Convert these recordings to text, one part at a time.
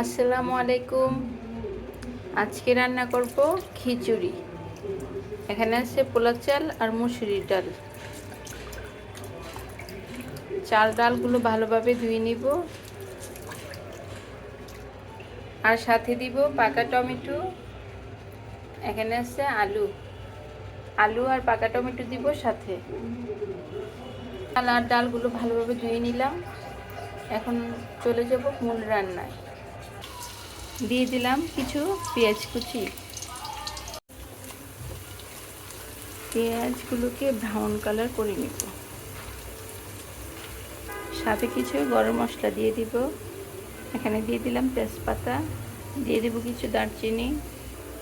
আসসালামু আলাইকুম। আজকে রান্না করব খিচুড়ি। এখানে আছে পোলা চাল আর মুসুরির ডাল। চাল ডালগুলো ভালোভাবে ধুয়ে নিব। আর সাথে দিব পাকা টমেটো। এখানে আছে আলু। আলু আর পাকা টমেটো দিব সাথে। চাল আর ডালগুলো ভালোভাবে ধুয়ে নিলাম। এখন চলে যাব মূল রান্নায়। দিয়ে দিলাম কিছু পেঁয়াজ কুচি। পেঁয়াজগুলোকে ব্রাউন কালার করে নিব। সাথে কিছু গরম মশলা দিয়ে দিব। এখানে দিয়ে দিলাম তেজপাতা, দিয়ে দিব কিছু দারচিনি,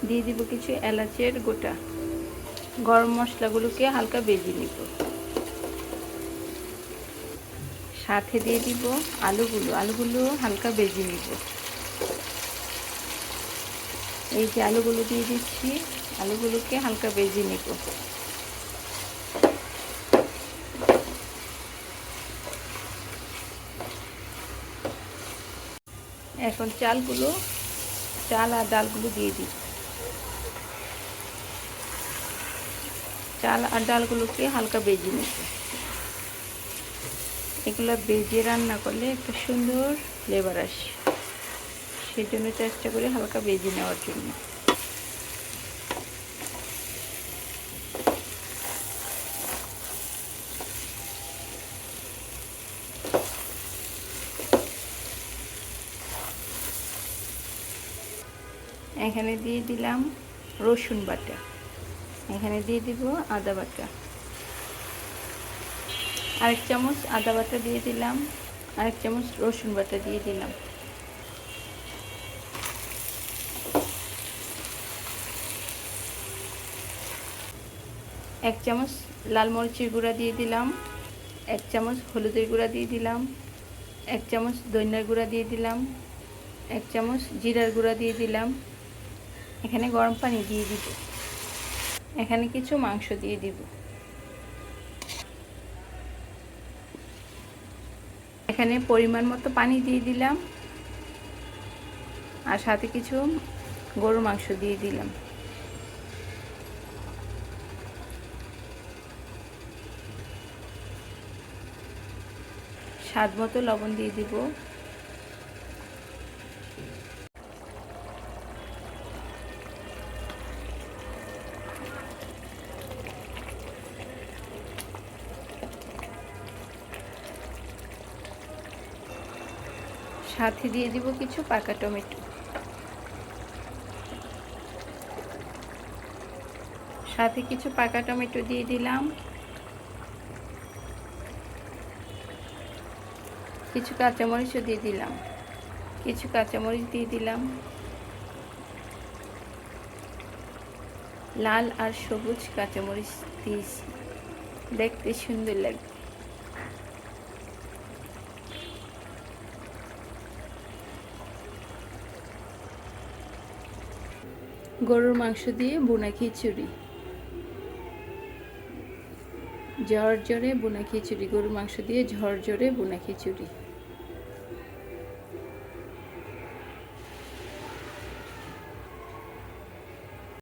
দিয়ে দিব কিছু এলাচের গোটা। গরম মশলাগুলোকে হালকা বেজে নিব। সাথে দিয়ে দিব আলুগুলো। আলুগুলো হালকা বেজে নিব। এই যে আলুগুলো দিয়ে দিচ্ছি। আলুগুলোকে হালকা বেজে নিব। এখন চালগুলো, চাল আর ডালগুলো দিয়ে দিই। চাল আর ডালগুলোকে হালকা বেজে নেব। এগুলো বেজে রান্না করলে একটা সুন্দর ফ্লেভার আসে। সেই জন্য চেষ্টা করি হালকা বেজে নেওয়ার জন্য। এখানে দিয়ে দিলাম রসুন বাটা। এখানে দিয়ে দিব আদা বাটা। আরেক চামচ আদা বাটা দিয়ে দিলাম, আরেক চামচ রসুন বাটা দিয়ে দিলাম। এক চামচ লাল মরিচের গুঁড়া দিয়ে দিলাম, এক চামচ হলুদের গুঁড়া দিয়ে দিলাম, এক চামচ দইনার গুঁড়া দিয়ে দিলাম, এক চামচ জিরার গুঁড়া দিয়ে দিলাম। এখানে গরম পানি দিয়ে দিব। এখানে কিছু মাংস দিয়ে দিব। এখানে পরিমাণ মতো পানি দিয়ে দিলাম আর সাথে কিছু গরুর মাংস দিয়ে দিলাম। স্বাদ মতো লবণ দিয়ে দিব। সাথে দিয়ে দিব কিছু পাকা টমেটো। সাথে কিছু পাকা টমেটো দিয়ে দিলাম। কিছু কাঁচামরিচও দিয়ে দিলাম। কিছু কাঁচামরিচ দিয়ে দিলাম। লাল আর সবুজ কাঁচামরিচ দিয়েছি। দেখতে সুন্দর লাগবে গরুর মাংস দিয়ে বোনা খিচুড়ি। ঝড় ঝরে বোনা খিচুড়ি। গরুর মাংস দিয়ে ঝড় ঝরে বোনা খিচুড়ি।